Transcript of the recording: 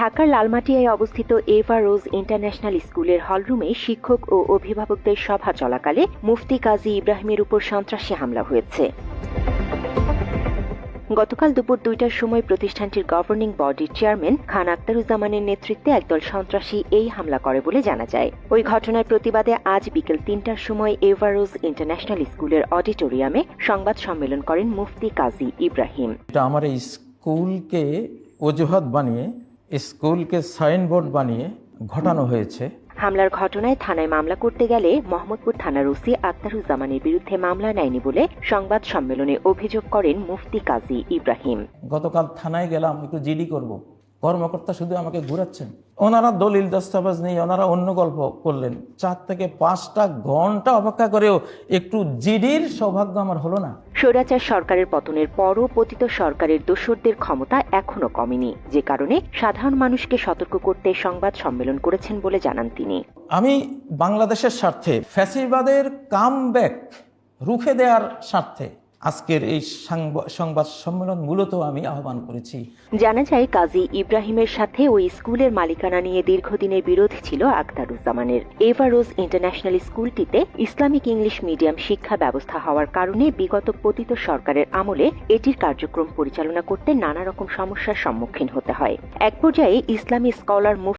ঢাকার লালমাটিয়ায় অবস্থিত এভা রোজ ইন্টারন্যাশনাল স্কুলের হলরুমে শিক্ষক ও অভিভাবকদের সভা চলাকালে মুফতি কাজী ইব্রাহিমের উপর সন্ত্রাসী হামলা হয়েছে। গতকাল দুপুর দুইটার সময় প্রতিষ্ঠানটির গভর্নিং বডির চেয়ারম্যান খান আক্তারুজ্জামানের নেতৃত্বে একদল সন্ত্রাসী এই হামলা করে বলে জানা যায়। ওই ঘটনার প্রতিবাদে আজ বিকেল তিনটার সময় এভারোজ ইন্টারন্যাশনাল স্কুলের অডিটোরিয়ামে সংবাদ সম্মেলন করেন মুফতি কাজী ইব্রাহিম। আমার স্কুলকে অজুহাত বানিয়ে স্কুলকে সাইনবোর্ড বানিয়ে ঘটানো হয়েছে হামলার ঘটনায় থানায় মামলা করতে গেলে মোহাম্মদপুর থানার ওসি আক্তারুজ্জামানের বিরুদ্ধে মামলা নেয়নি বলে সংবাদ সম্মেলনে অভিযোগ করেন মুফতি কাজী ইব্রাহিম গতকাল থানায় গেলাম একটু জিডি করব। কর্মকর্তা শুধু আমাকে ঘুরাচ্ছেন। ওনারা দলিল দস্তাবেজ নেই ওনারা অন্য গল্প করলেন। চার থেকে পাঁচটা ঘণ্টা অপেক্ষা করেও একটু জিডির সৌভাগ্য আমার হলো না। স্বৈরাচার সরকারের পতনের পরও পতিত সরকারের দোসরদের ক্ষমতা এখনও কমেনি। যে কারণে সাধারণ মানুষকে সতর্ক করতে সংবাদ সম্মেলন করেছেন বলে জানান তিনি। আমি বাংলাদেশের স্বার্থে ফ্যাসিবাদের কাম ব্যাক রুখে দেওয়ার স্বার্থে আজকের এই সাংবা- সংবাদ সম্মেলন মূলত আমি আহ্বান করেছি। জানা যায়, কাজী ইব্রাহিমের সাথে ওই স্কুলের মালিকানা নিয়ে দীর্ঘদিনের বিরোধ ছিল আক্তারুজ্জামানের এভারোজ ইন্টারন্যাশনাল স্কুলটিতে ইসলামিক ইংলিশ মিডিয়াম শিক্ষা ব্যবস্থা হওয়ার কারণে বিগত পতিত সরকারের আমলে এটির কার্যক্রম পরিচালনা করতে নানা রকম সমস্যার সম্মুখীন হতে হয়। এক পর্যায়ে ইসলামী স্কলার